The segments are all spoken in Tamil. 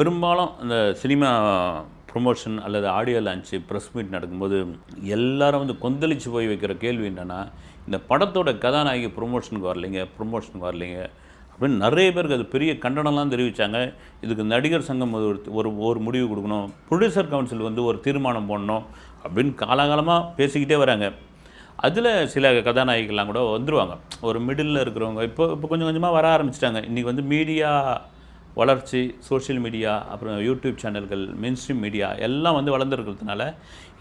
பெரும்பாலும் இந்த சினிமா ப்ரொமோஷன் அல்லது ஆடியோ லான்ச்சு ப்ரெஸ் மீட் நடக்கும்போது எல்லாரும் வந்து கொந்தளிச்சு போய் வைக்கிற கேள்வி என்னென்னா இந்த படத்தோட கதாநாயகி ப்ரொமோஷனுக்கு வரலைங்க ப்ரொமோஷனுக்கு வரலைங்க அப்படின்னு நிறைய பேருக்கு அது பெரிய கண்டனம்லாம் தெரிவித்தாங்க இதுக்கு நடிகர் சங்கம் ஒரு ஒரு ஒரு முடிவு கொடுக்கணும் ப்ரொடியூசர் கவுன்சில் வந்து ஒரு தீர்மானம் போடணும் அப்படின்னு காலாகாலமாக பேசிக்கிட்டே வராங்க. அதில் சில கதாநாயகிகள்லாம் கூட வந்துருவாங்க. ஒரு மிடில் இருக்கிறவங்க இப்போ இப்போ கொஞ்சம் கொஞ்சமாக வர ஆரம்பிச்சிட்டாங்க. இன்றைக்கி வந்து மீடியா வளர்ச்சி சோஷியல் மீடியா அப்புறம் யூடியூப் சேனல்கள் மெயின்ஸ்ட்ரீம் மீடியா எல்லாம் வந்து வளர்ந்துருக்கிறதுனால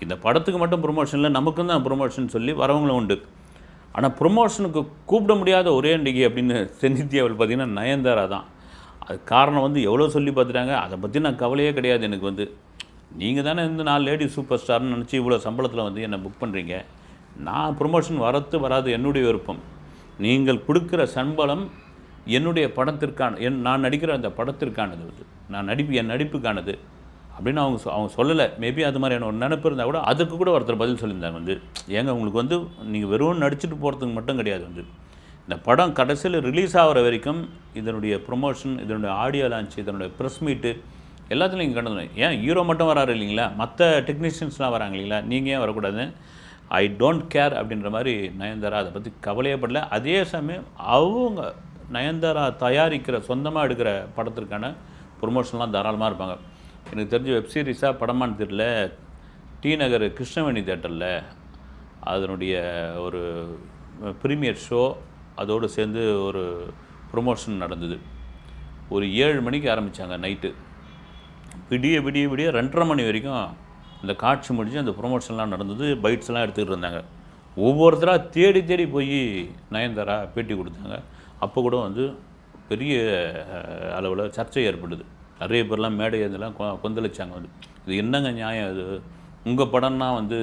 இந்த படத்துக்கு மட்டும் ப்ரொமோஷனில் நமக்கும் தான் ப்ரொமோஷன் சொல்லி வரவங்களும் உண்டு. ஆனால் ப்ரொமோஷனுக்கு கூப்பிட முடியாத ஒரே நடிகை அப்படின்னு தென்னிந்தியாவில் பார்த்தீங்கன்னா நயன்தாரா தான். அது காரணம் வந்து எவ்வளோ சொல்லி பார்த்துட்டாங்க அதை பற்றி நான் கவலையே கிடையாது எனக்கு வந்து. நீங்கள் தானே இந்த நான் லேடி சூப்பர் ஸ்டார்னு நினச்சி இவ்வளோ சம்பளத்தில் வந்து என்னை புக் பண்ணுறீங்க நான் ப்ரொமோஷன் வரத்து வராது என்னுடைய விருப்பம். நீங்கள் கொடுக்குற சம்பளம் என்னுடைய படத்திற்கான என் நான் நடிக்கிற அந்த படத்திற்கானது வந்து நான் நடிப்பு என் நடிப்புக்கானது. அப்படின்னு அவங்க சொ- அவங்க சொல்லலை. மேபி அது மாதிரியான ஒரு நினைப்பு இருந்தால் கூட அதுக்கு கூட ஒருத்தர் பதில் சொல்லியிருந்தாங்க வந்து. ஏங்க உங்களுக்கு வந்து நீங்கள் வெறும் நடிச்சுட்டு போகிறதுக்கு மட்டும் கிடையாது வந்து. இந்த படம் கடைசியில் ரிலீஸ் ஆகிற வரைக்கும் இதனுடைய ப்ரொமோஷன் இதனுடைய ஆடியோ லான்ச் இதனுடைய ப்ரெஸ் மீட்டு எல்லாத்துலையும் நீங்கள் கண்டு ஏன் ஹீரோ மட்டும் வராரு இல்லைங்களா? மற்ற டெக்னீஷியன்ஸ்லாம் வராங்க இல்லைங்களா? நீங்கள் ஏன் வரக்கூடாது? ஐ டோன்ட் கேர் அப்படின்ற மாதிரி நயன்தாரா அதை பற்றி கவலையே படல. அதே சமயம் அவங்க நயன்தாரா தயாரிக்கிற சொந்தமாக எடுக்கிற படத்திற்கான ப்ரொமோஷன்லாம் தாராளமாக இருப்பாங்க. எனக்கு தெரிஞ்ச வெப் சீரிஸாக படமான்னு தெரியல. டி நகர் கிருஷ்ணவேணி தேட்டரில் அதனுடைய ஒரு ப்ரீமியர் ஷோ அதோடு சேர்ந்து ஒரு ப்ரொமோஷன் நடந்தது. ஒரு ஏழு மணிக்கு ஆரம்பித்தாங்க நைட்டு விடிய விடிய விடிய ரெண்டரை மணி வரைக்கும் அந்த காட்சி முடிஞ்சு அந்த ப்ரொமோஷன்லாம் நடந்தது. பைட்ஸ்லாம் எடுத்துக்கிட்டு இருந்தாங்க. ஒவ்வொருத்தராக தேடி தேடி போய் நயன்தாரா பேட்டி கொடுத்தாங்க. அப்போ கூட வந்து பெரிய அளவில் சர்ச்சை ஏற்படுது. நிறைய பேர்லாம் மேடை இதெல்லாம் கொ- கொந்தளிச்சாங்க வந்து. இது என்னங்க நியாயம் இது? உங்கள் படம்னா வந்து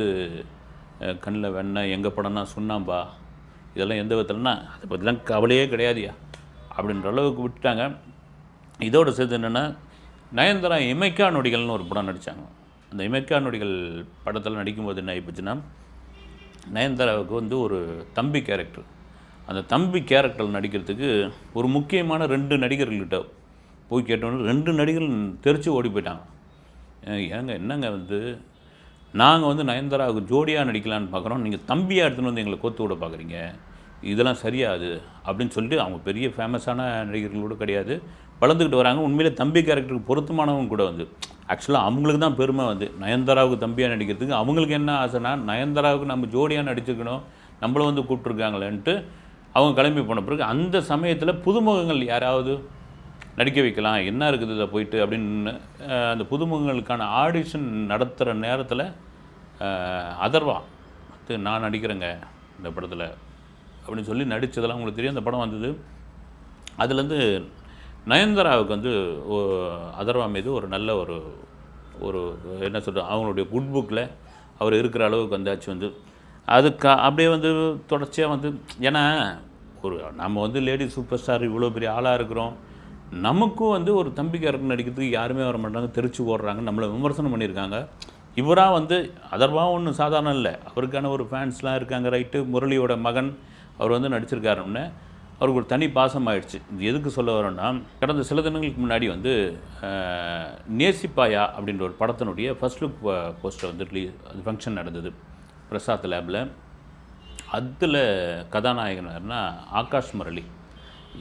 கண்ணில் வெண்ணெய் எங்கள் படம்னா சுண்ணாம்பா? இதெல்லாம் எந்த விதத்துலனா அதை பற்றிலாம் கவலையே கிடையாதுயா அப்படின்ற அளவுக்கு விட்டுட்டாங்க. இதோட சேர்த்து என்னென்னா நயன்தாரா இமைக்கா நொடிகள்னு ஒரு படம் நடித்தாங்க அந்த இமைக்கா நொடிகள் படத்தில் நடிக்கும்போது என்ன ஆகிப்போச்சுன்னா நயன்தாராவுக்கு வந்து ஒரு தம்பி கேரக்டர் அந்த தம்பி கேரக்டர் நடிக்கிறதுக்கு ஒரு முக்கியமான ரெண்டு நடிகர்கள்கிட்ட போய் கேட்டோன்னு ரெண்டு நடிகர்கள் தெரிச்சு ஓடி போயிட்டாங்க. ஏங்க, என்னங்க வந்து நாங்கள் வந்து நயன்தாராவுக்கு ஜோடியாக நடிக்கலான்னு பார்க்குறோம் நீங்கள் தம்பியாக எடுத்துன்னு வந்து எங்களை கோத்து விட பார்க்குறீங்க இதெல்லாம் சரியாது அப்படின்னு சொல்லிட்டு அவங்க பெரிய ஃபேமஸான நடிகர்கள் கூட கிடையாது. வளர்ந்துக்கிட்டு வராங்க. உண்மையிலே தம்பி கேரக்டருக்கு பொருத்தமானவங்க கூட வந்து ஆக்சுவலாக அவங்களுக்கு தான் பெருமை வந்து. நயன்தாராவுக்கு தம்பியாக நடிக்கிறதுக்கு அவங்களுக்கு என்ன ஆசைனா நயன்தாராவுக்கு நம்ம ஜோடியாக நடிச்சுக்கணும். நம்மளும் வந்து கூப்பிட்ருக்காங்களேன்ட்டு அவங்க கிளம்பி போன பிறகு அந்த சமயத்தில் புதுமுகங்கள் யாராவது நடிக்க வைக்கலாம் என்ன இருக்குது இதில் போயிட்டு அப்படின்னு அந்த புதுமுகங்களுக்கான ஆடிஷன் நடத்துகிற நேரத்தில் அதர்வா வந்து நான் நடிக்கிறேங்க இந்த படத்தில் அப்படின்னு சொல்லி நடித்ததெல்லாம் உங்களுக்கு தெரியும். அந்த படம் வந்தது. அதுலேருந்து நயன்தாராவுக்கு வந்து அதர்வா மீது ஒரு நல்ல ஒரு ஒரு என்ன சொல்கிறது அவங்களுடைய குட் புக்கில் அவர் இருக்கிற அளவுக்கு வந்தாச்சு வந்து. அதுக்கு அப்படியே வந்து தொடர்ச்சியாக வந்து ஏன்னா ஒரு நம்ம வந்து லேடி சூப்பர் ஸ்டார் இவ்வளோ பெரிய ஆளாக இருக்கிறோம். நமக்கும் வந்து ஒரு தம்பி கேரக்டர் நடிக்கிறதுக்கு யாருமே வர மாட்டாங்க தெரிச்சு ஓடுறாங்க நம்மளை விமர்சனம் பண்ணியிருக்காங்க. இவராக வந்து அதர்வாக ஒன்றும் சாதாரணம் இல்லை. அவருக்கான ஒரு ஃபேன்ஸ்லாம் இருக்காங்க ரைட்டு முரளியோட மகன் அவர் வந்து நடிச்சிருக்காருன்னு அவருக்கு ஒரு தனி பாசம் ஆயிடுச்சு. இது எதுக்கு சொல்ல வரோன்னா கடந்த சில தினங்களுக்கு முன்னாடி வந்து நேசிப்பாயா அப்படின்ற ஒரு படத்தினுடைய ஃபஸ்ட் லுக் போஸ்டர் வந்து ரிலீஸ் அது ஃபங்க்ஷன் நடந்தது. பிரசாத் லேபில். அதில் கதாநாயகன் யாருன்னா ஆகாஷ் முரளி.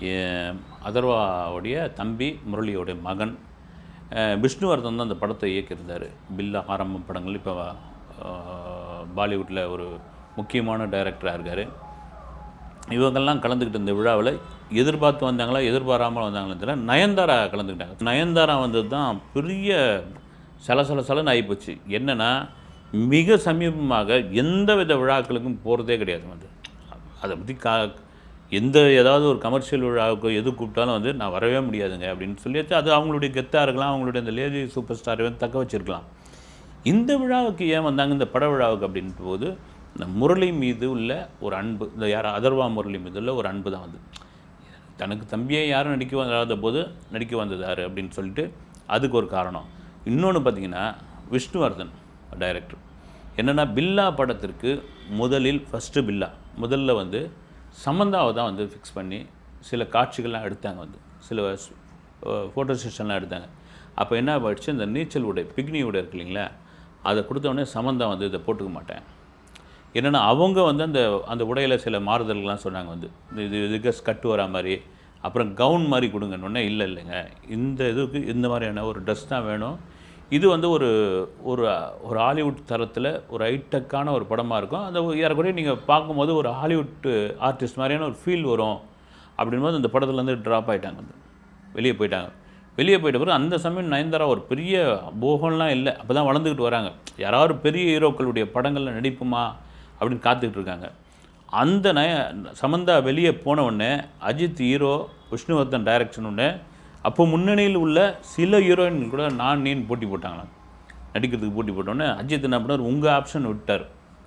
ஏ- அதர்வாவுடைய தம்பி முரளியோடைய மகன். விஷ்ணுவர்தன் தான் அந்த படத்தை இயக்கியிருந்தார். பில்லா ஆரம்ப படங்கள். இப்போ பாலிவுட்டில் ஒரு முக்கியமான டைரக்டராக இருக்கார். இவங்கெல்லாம் கலந்துக்கிட்டு இந்த விழாவில் எதிர்பார்த்து வந்தாங்களா எதிர்பாராமல் வந்தாங்களா தெரியல. நயன்தாரா கலந்துக்கிட்டாங்க. நயன்தாரா வந்தது தான் பெரிய சலசல சலன்னு ஆகிப்போச்சு என்னென்னா மிக சமீபமாக எந்த வித விழாக்களுக்கும் போகிறதே கிடையாது வந்து. அதை பற்றி கா எந்த ஏதாவது ஒரு கமர்ஷியல் விழாவுக்கு எது கூப்பிட்டாலும் வந்து நான் வரவே முடியாதுங்க அப்படின்னு சொல்லியாச்சு. அது அவங்களுடைய கெத்தாக இருக்கலாம் அவங்களுடைய அந்த லேடி சூப்பர் ஸ்டாரை வந்து தக்க வச்சிருக்கலாம். இந்த விழாவுக்கு ஏன் வந்தாங்க? இந்த பட விழாவுக்கு அப்படின்ட்டு போது இந்த முரளி மீது உள்ள ஒரு அன்பு இந்த யார் அதர்வா முரளி மீது உள்ள ஒரு அன்பு தான் வந்து. தனக்கு தம்பியே யாரும் நடிக்க வராத போது நடிக்க வந்ததார் அப்படின்னு சொல்லிட்டு அதுக்கு ஒரு காரணம். இன்னொன்று பார்த்தீங்கன்னா விஷ்ணுவர்தன். டைரக்டர் என்னென்னா பில்லா படத்திற்கு முதலில் ஃபஸ்ட்டு பில்லா. முதல்ல வந்து சமந்தாவை தான் வந்து ஃபிக்ஸ் பண்ணி சில காட்சிகள்லாம் எடுத்தாங்க வந்து. சில ஃபோட்டோ செஷன்லாம் எடுத்தாங்க. அப்போ என்ன போயிடுச்சு இந்த நீச்சல் உடை பிக்னி உடை இருக்கு இல்லைங்களா? அதை கொடுத்தவொடனே சமந்தா வந்து இதை போட்டுக்க மாட்டேன். என்னென்னா அவங்க வந்து அந்த அந்த உடையில் சில மாறுதல்கள்லாம் சொன்னாங்க வந்து. இது இதுக்கு ஸ்கட் வரா மாதிரி அப்புறம் கவுன் மாதிரி கொடுங்கன்னொன்னே இல்லை இல்லைங்க. இந்த இதுக்கு இந்த மாதிரியான ஒரு ட்ரெஸ் தான் வேணும். இது வந்து ஒரு ஒரு ஒரு ஹாலிவுட் தரத்தில் ஒரு ஹைடெக்கான ஒரு படமாக இருக்கும். அந்த ஏறக்குறைய நீங்கள் பார்க்கும்போது ஒரு ஹாலிவுட் ஆர்டிஸ்ட் மாதிரியான ஒரு ஃபீல் வரும். அப்படின்போது அந்த படத்துலேருந்து ட்ராப் ஆகிட்டாங்க வந்து வெளியே போயிட்டாங்க. வெளியே போயிட்ட பிறகு அந்த சமயம் நயன்தாரா ஒரு பெரிய போகம்லாம் இல்லை. அப்போ தான் வளர்ந்துக்கிட்டு வராங்க. யாராவது பெரிய ஹீரோக்களுடைய படங்களில் நடிப்புமா அப்படின்னு காத்துக்கிட்டு இருக்காங்க. அந்த நய சமந்தா வெளியே போன உடனே அஜித் ஹீரோ விஷ்ணுவர்தன் டைரக்ஷன் ஒன்று அப்போ முன்னணியில் உள்ள சில ஹீரோயின் கூட நான் நீன்னு போட்டி போட்டாங்களாம். நடிக்கிறதுக்கு போட்டி போட்டோன்னே அஜித் என்ன பண்ணார்? உங்கள் ஆப்ஷன் விட்டார்.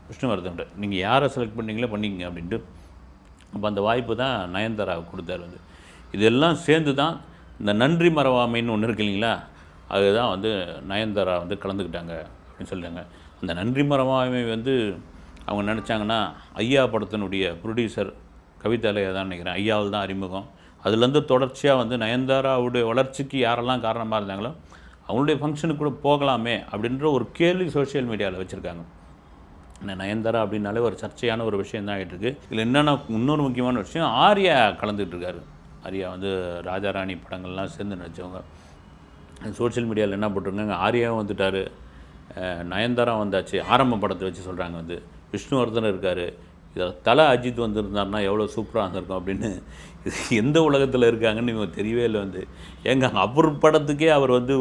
விஷ்ணுவர்தன் நீங்கள் யாரை செலக்ட் பண்ணீங்களோ பண்ணிக்கங்க அப்படின்ட்டு. அப்போ அந்த வாய்ப்பு தான் நயன்தாரா கொடுத்தாரு வந்து. இதெல்லாம் சேர்ந்து தான் இந்த நன்றி மறவாமைன்னு ஒன்று இருக்கு இல்லைங்களா? அதுதான் வந்து நயன்தாரா வந்து கலந்துக்கிட்டாங்க அப்படின்னு சொல்லிட்டாங்க. அந்த நன்றி மறவாமை வந்து அவங்க நினச்சாங்கன்னா ஐயா படத்தினுடைய ப்ரொடியூசர் கவிதாலயா தான் நினைக்கிறேன். ஐயாவில் தான் அறிமுகம். அதுலேருந்து தொடர்ச்சியாக வந்து நயன்தாராவுடைய வளர்ச்சிக்கு யாரெல்லாம் காரணமாக இருந்தாங்களோ அவங்களுடைய ஃபங்க்ஷனுக்கு கூட போகலாமே அப்படின்ற ஒரு கேள்வி சோஷியல் மீடியாவில் வச்சுருக்காங்க. நயன்தாரா அப்படின்னாலே ஒரு சர்ச்சையான ஒரு விஷயம் தான் ஆகிட்டுருக்கு இதில் என்னென்னா இன்னொரு முக்கியமான விஷயம் ஆர்யா கலந்துட்டு இருக்காரு ஆர்யா வந்து ராஜாராணி படங்கள்லாம் சேர்ந்து நடித்தவங்க சோஷியல் மீடியாவில் என்ன போட்டிருக்காங்க ஆர்யாவும் வந்துட்டார். நயன்தாரா வந்தாச்சு. ஆரம்ப படத்தை வச்சு சொல்கிறாங்க வந்து. விஷ்ணுவர்தன் இருக்கார். இதில் தலை அஜித் வந்திருந்தாருன்னா எவ்வளோ சூப்பராக இருந்திருக்கும் அப்படின்னு எந்த உலகத்தில் இருக்காங்கன்னு இவங்க தெரியவே இல்லை வந்து. ஏங்க அவர் படத்துக்கே அவர் வந்து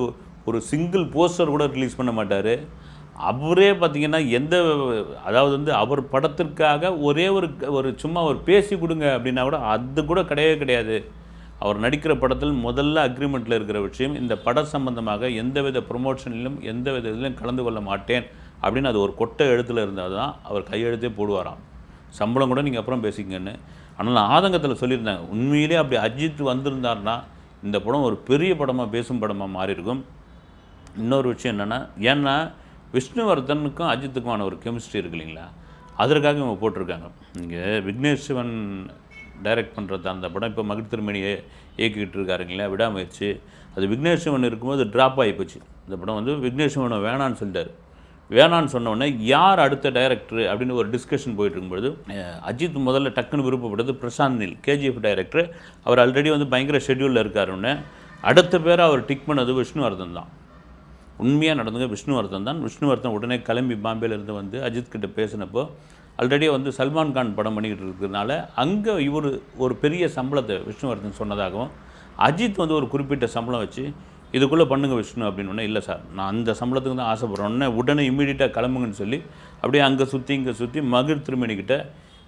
ஒரு சிங்கிள் போஸ்டர் கூட ரிலீஸ் பண்ண மாட்டார். அவரே பார்த்தீங்கன்னா எந்த அதாவது வந்து அவர் படத்திற்காக ஒரே ஒரு ஒரு சும்மா ஒரு பேசி கொடுங்க அப்படின்னா கூட அது கூட கிடையவே கிடையாது. அவர் நடிக்கிற படத்தில் முதல்ல அக்ரிமெண்ட்டில் இருக்கிற விஷயம் இந்த பட சம்பந்தமாக எந்தவித ப்ரொமோஷனிலும் எந்தவித இதிலும் கலந்து கொள்ள மாட்டேன் அப்படின்னு அது ஒரு கொட்டை எழுத்தில் இருந்தால் தான் அவர் கையெழுத்தே போடுவாராம். சம்பளம் கூட நீங்கள் அப்புறம் பேசிக்கங்கன்னு. ஆனால் ஆதங்கத்தில் சொல்லியிருந்தாங்க உண்மையிலே அப்படி அஜித் வந்திருந்தாருன்னா இந்த படம் ஒரு பெரிய படமாக பேசும் படமாக மாறியிருக்கும். இன்னொரு விஷயம் என்னென்னா ஏன்னா விஷ்ணுவர்தனுக்கும் அஜித்துக்குமான ஒரு கெமிஸ்ட்ரி இருக்கு இல்லைங்களா? அதற்காக இவங்க போட்டிருக்காங்க. இங்கே விக்னேஷ் சிவன் டைரக்ட் பண்ணுறது அந்த படம் இப்போ மகிழ் திருமணியை இயக்கிக்கிட்டு இருக்காருங்களா விடாமுயற்சி. அது விக்னேஷ் சிவன் இருக்கும்போது ட்ராப் ஆகி போச்சு. இந்த படம் வந்து விக்னேஷ் சிவனை வேணான்னு சொல்லிட்டார். வேணான்னு சொன்னோடனே யார் அடுத்த டைரக்டர் அப்படின்னு ஒரு டிஸ்கஷன் போயிட்டு இருக்கும்போது அஜித் முதல்ல டக்குன்னு விருப்பப்பட்டது பிரசாந்த் நில் கேஜிஎஃப் டைரக்டர் அவர் ஆல்ரெடி வந்து பயங்கர ஷெட்யூலில் இருக்காருன்னு அடுத்த பேரை அவர் டிக் பண்ணது விஷ்ணுவர்தன் தான். உண்மையாக நடந்தது விஷ்ணுவர்தன் தான். விஷ்ணுவர்தன் உடனே கிளம்பி பாம்பேலேருந்து வந்து அஜித் கிட்ட பேசினப்போ ஆல்ரெடி வந்து சல்மான் கான் படம் பண்ணிக்கிட்டு இருக்கிறதுனால அங்கே இவர் ஒரு பெரிய சம்பளத்தை விஷ்ணுவர்தன் சொன்னதாகவும் அஜித் வந்து ஒரு குறிப்பிட்ட சம்பளம் வச்சு இதுக்குள்ளே பண்ணுங்க விஷ்ணு அப்படின்னு உடனே இல்லை சார் நான் அந்த சம்பளத்துக்கு தான் ஆசைப்பட்றேன். உடனே உடனே இம்மீடியட்டாக கிளம்புங்கன்னு சொல்லி அப்படியே அங்கே சுற்றி இங்கே சுற்றி மகிழ் திருமணிக்கிட்ட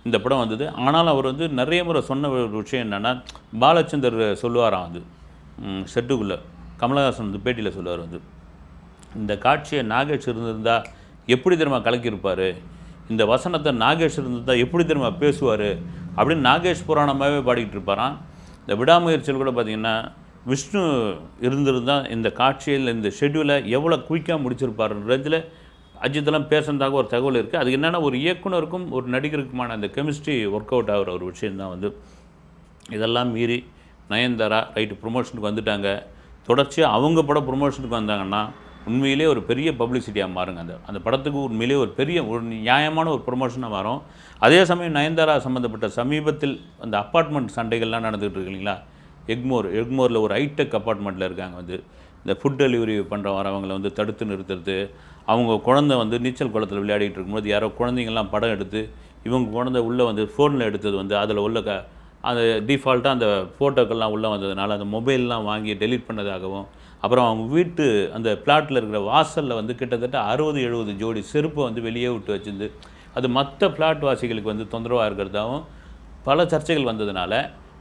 இந்த படம் வந்தது. ஆனாலும் அவர் வந்து நிறைய முறை சொன்ன ஒரு விஷயம் என்னென்னா பாலச்சந்தர் சொல்லுவாராம் வந்து செட்டுக்குள்ளே கமலஹாசன் வந்து பேட்டியில் சொல்லுவார் வந்து இந்த காட்சியை நாகேஷ் இருந்திருந்தால் எப்படி தெரியுமா கலக்கியிருப்பார்? இந்த வசனத்தை நாகேஷ் இருந்திருந்தால் எப்படி தெரியுமா பேசுவார்? அப்படின்னு நாகேஷ் புராணமாகவே பாடிக்கிட்டு இருப்பாராம். இந்த விடாமுயற்சியில் கூட பார்த்திங்கன்னா விஷ்ணு இருந்திருந்தால் இந்த காட்சியில் இந்த ஷெட்யூலை எவ்வளோ குயிக்காக முடிச்சிருப்பாருன்றதுல அஜித்தெல்லாம் பேசுனதாக ஒரு தகவல் இருக்குது அது என்னென்னா ஒரு இயக்குனருக்கும் ஒரு நடிகருக்குமான அந்த கெமிஸ்ட்ரி ஒர்க் அவுட் ஆகிற ஒரு விஷயந்தான் வந்து. இதெல்லாம் மீறி நயன்தாரா ரைட்டு ப்ரொமோஷனுக்கு வந்துட்டாங்க. தொடர்ச்சியாக அவங்க படம் ப்ரொமோஷனுக்கு வந்தாங்கன்னா உண்மையிலே ஒரு பெரிய பப்ளிசிட்டியாக மாறுங்க. அந்த அந்த படத்துக்கு உண்மையிலே ஒரு பெரிய ஒரு நியாயமான ஒரு ப்ரொமோஷனாக மாறும். அதே சமயம் நயன்தாரா சம்மந்தப்பட்ட சமீபத்தில் அந்த அப்பார்ட்மெண்ட் சண்டைகள்லாம் நடந்துகிட்டு இருக்கு இல்லைங்களா? எக்மோர் எக்மோரில் ஒரு ஹைடெக் அப்பார்ட்மெண்ட்டில் இருக்காங்க வந்து. இந்த ஃபுட் டெலிவரி பண்ணுற வரவங்களை வந்து தடுத்து நிறுத்துறது. அவங்க குழந்தை வந்து நீச்சல் குளத்தில் விளையாடிட்டு இருக்கும்போது யாரோ குழந்தைங்கள்லாம் படம் எடுத்து இவங்க குழந்தை உள்ளே வந்து ஃபோனில் எடுத்தது வந்து அதில் உள்ள க அந்த டிஃபால்ட்டாக அந்த ஃபோட்டோக்கள்லாம் உள்ளே வந்ததுனால அந்த மொபைல்லாம் வாங்கி டெலீட் பண்ணதாகவும் அப்புறம் அவங்க வீட்டு அந்த பிளாட்டில் இருக்கிற வாசலில் வந்து கிட்டத்தட்ட அறுபது எழுபது ஜோடி செருப்பை வந்து வெளியே விட்டு வச்சிருந்து அது மற்ற பிளாட் வாசிகளுக்கு வந்து தொந்தரவாக இருக்கிறதாகவும் பல சர்ச்சைகள் வந்ததுனால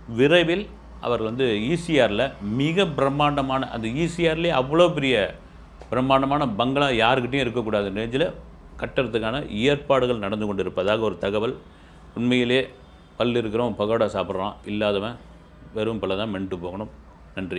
விரைவில் அவர் வந்து ஈசிஆரில் மிக பிரம்மாண்டமான அந்த ஈசிஆர்லேயே அவ்வளோ பெரிய பிரம்மாண்டமான பங்களா யாருக்கிட்டையும் இருக்கக்கூடாது ரேஞ்சில் கட்டுறதுக்கான ஏற்பாடுகள் நடந்து கொண்டு இருப்பதாக ஒரு தகவல். உண்மையிலே பல் இருக்கிறவன் பகோடா சாப்பிட்றான் இல்லாதவன் வெறும் பல தான் மென்ட்டு போகணும். நன்றி.